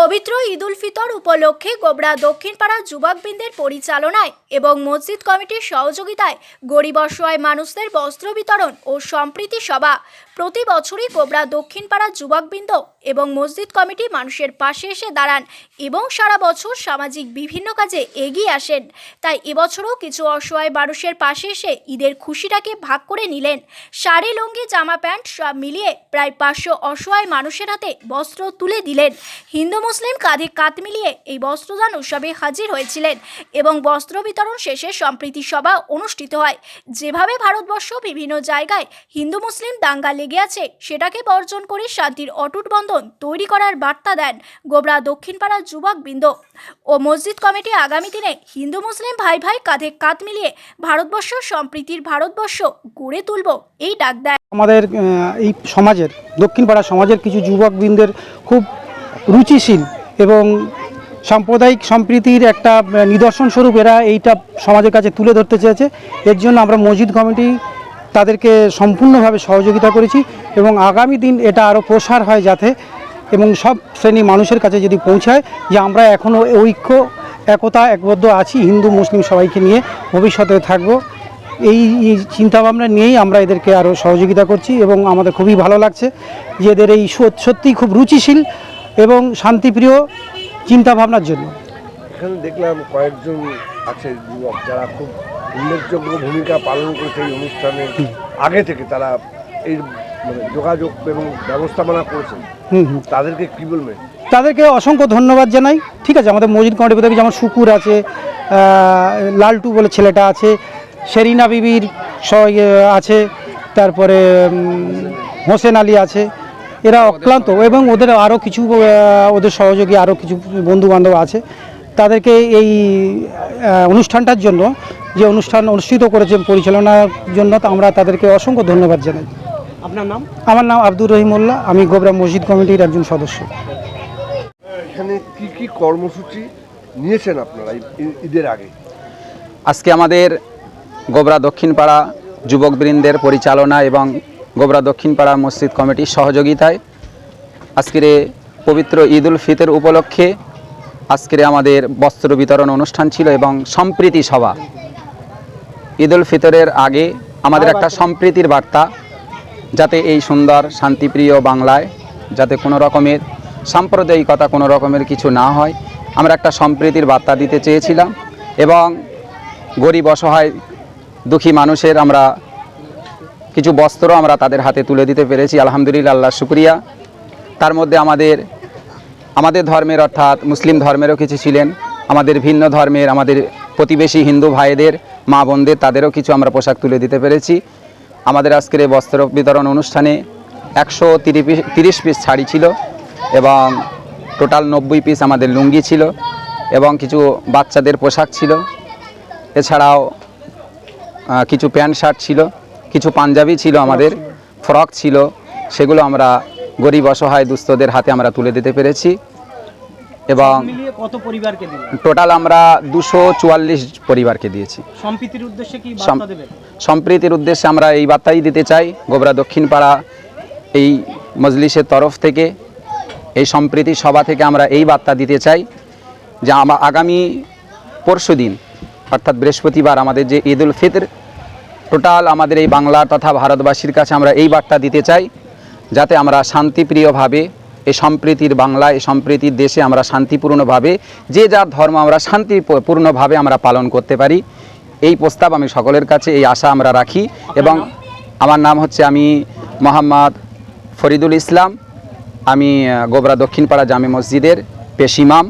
পবিত্র ঈদুল ফিতর উপলক্ষে গোবরা দক্ষিণপাড়া যুবকবৃন্দের পরিচালনায় এবং মসজিদ কমিটির সহযোগিতায় গরিব অসহায় মানুষদের বস্ত্র বিতরণ ও সম্প্রীতি সভা। প্রতি বছরই গোবরা দক্ষিণপাড়া যুবকবৃন্দ এবং মসজিদ কমিটি মানুষের পাশে এসে দাঁড়ান এবং সারা বছর সামাজিক বিভিন্ন কাজে এগিয়ে আসেন। তাই এবছরও কিছু অসহায় মানুষের পাশে এসে ঈদের খুশিটাকে ভাগ করে নিলেন। শাড়ি, লুঙ্গি, জামা প্যান্ট সব মিলিয়ে প্রায় পাঁচশো অসহায় মানুষের হাতে বস্ত্র তুলে দিলেন। হিন্দু মুসলিম কাঁধে কাঁধ মিলিয়ে এই বস্ত্রদান উৎসবে হাজির হয়েছিলেন এবং বস্ত্র বিতরণ শেষে সম্প্রীতি সভা অনুষ্ঠিত হয়। যেভাবে ভারতবর্ষ বিভিন্ন জায়গায় হিন্দু, মুসলিম, দাঙ্গা লেগে আছে, সেটাকে বর্জন করে শান্তির অটুট বন্ধন তৈরি করার বার্তা দেন গোবরা দক্ষিণপাড়ার যুবকবৃন্দ ও মসজিদ কমিটি আগামী দিনে হিন্দু, মুসলিম ভাই ভাই কাঁধে কাঁধ মিলিয়ে ভারতবর্ষ সম্প্রীতির ভারতবর্ষ গড়ে তুলব এই ডাক দেয়। আমাদের এই সমাজের দক্ষিণ পাড়া সমাজের কিছু যুবকবৃন্দের খুব রুচিশীল এবং সাম্প্রদায়িক সম্প্রীতির একটা নিদর্শন স্বরূপ এরা এইটা সমাজের কাছে তুলে ধরতে চেয়েছে। এর জন্য আমরা মসজিদ কমিটি তাদেরকে সম্পূর্ণভাবে সহযোগিতা করেছি এবং আগামী দিন এটা আরও প্রসার হয় যাতে এবং সব শ্রেণি মানুষের কাছে যদি পৌঁছায় যে আমরা এখনও ঐক্য, একতা, একবদ্ধ আছি, হিন্দু, মুসলিম সবাইকে নিয়ে ভবিষ্যতে থাকব। এই চিন্তাভাবনা নিয়েই আমরা এদেরকে আরও সহযোগিতা করছি এবং আমাদের খুবই ভালো লাগছে যে এদের এই সত- সত্যিই খুব রুচিশীল এবং শান্তিপ্রিয় চিন্তাভাবনার জন্য। এখানে দেখলাম কয়েকজন আছে যুবক যারা খুব উল্লেখযোগ্য ভূমিকা পালন করেছে এই অনুষ্ঠানে। আগে থেকে তারা এই মানে যোগাযোগ এবং ব্যবস্থাপনা করেছেন। তাদেরকে কি বলবেন? তাদেরকে অসংখ্য ধন্যবাদ জানাই। ঠিক আছে আমাদের মসজিদ কমিটি থেকে যেমন শুকুর আছে লালটু বলে ছেলেটা আছে শেরিনা বিবির ইয়ে আছে তারপরে হোসেন আলী আছে। এরা অক্লান্ত এবং ওদের আরও কিছু ওদের সহযোগী আরও কিছু বন্ধু বান্ধব আছে। তাদেরকে এই অনুষ্ঠানটার জন্য যে অনুষ্ঠান অনুষ্ঠিত করেছে পরিচালনার জন্য তা আমরা তাদেরকে অসংখ্য ধন্যবাদ জানাই। আপনার নাম? আমার নাম আব্দুর রহিমুল্লাহ আমি গোবরা মসজিদ কমিটির একজন সদস্য। এখানে কি কি কর্মসূচি নিয়েছেন আপনারা ঈদের আগে? আজকে আমাদের গোবরা দক্ষিণপাড়া যুবকবৃন্দের পরিচালনা এবং গোবরা দক্ষিণপাড়া মসজিদ কমিটির সহযোগিতায় আজকের পবিত্র ঈদ উল ফিতর উপলক্ষে আজকের আমাদের বস্ত্র বিতরণ অনুষ্ঠান ছিল এবং সম্প্রীতি সভা। ঈদ উল ফিতরের আগে আমাদের একটা সম্প্রীতির বার্তা যাতে এই সুন্দর শান্তিপ্রিয় বাংলায় যাতে কোনো রকমের সাম্প্রদায়িকতা কোনো রকমের কিছু না হয় আমরা একটা সম্প্রীতির বার্তা দিতে চেয়েছিলাম এবং গরিব অসহায় দুঃখী মানুষের আমরা কিছু বস্ত্র আমরা তাদের হাতে তুলে দিতে পেরেছি। আলহামদুলিল্লাহ, আল্লাহ শুক্রিয়া। তার মধ্যে আমাদের আমাদের ধর্মের অর্থাৎ মুসলিম ধর্মেরও কিছু ছিলেন। আমাদের ভিন্ন ধর্মের, আমাদের প্রতিবেশী হিন্দু ভাইদের, মা বোনদের, তাদেরও কিছু আমরা পোশাক তুলে দিতে পেরেছি। আমাদের আজকের এই বস্ত্র বিতরণ অনুষ্ঠানে একশো তিরিশ পিস শাড়ি ছিল এবং টোটাল নব্বই পিস আমাদের লুঙ্গি ছিল এবং কিছু বাচ্চাদের পোশাক ছিল। এছাড়াও কিছু প্যান্ট শার্ট ছিল। কিছু পাঞ্জাবি ছিল আমাদের ফ্রক ছিল সেগুলো আমরা গরিব অসহায় দুস্থদের হাতে আমরা তুলে দিতে পেরেছি। এবং কত পরিবারকে টোটাল আমরা দুশো চুয়াল্লিশ পরিবারকে দিয়েছি। সম্প্রীতির উদ্দেশ্যে কি সম্প্রীতির উদ্দেশ্যে আমরা এই বার্তাই দিতে চাই গোবরা দক্ষিণপাড়া এই মজলিসের তরফ থেকে এই সম্প্রীতি সভা থেকে আমরা এই বার্তা দিতে চাই যে আগামী পরশু দিন অর্থাৎ বৃহস্পতিবার আমাদের যে ঈদ উল ফিতর টোটাল আমাদের এই বাংলা তথা ভারতবাসীর কাছে আমরা এই বার্তা দিতে চাই, যাতে আমরা শান্তিপ্রিয়ভাবে এই সম্প্রীতির বাংলা, এই সম্প্রীতির দেশে আমরা শান্তিপূর্ণভাবে, যে যার ধর্ম আমরা শান্তিপূর্ণভাবে আমরা পালন করতে পারি। এই প্রস্তাব আমি সকলের কাছে, এই আশা আমরা রাখি এবং আমার নাম হচ্ছে আমি মোহাম্মদ ফরিদুল ইসলাম। আমি গোবরা দক্ষিণপাড়া জামে মসজিদের পেশিমাম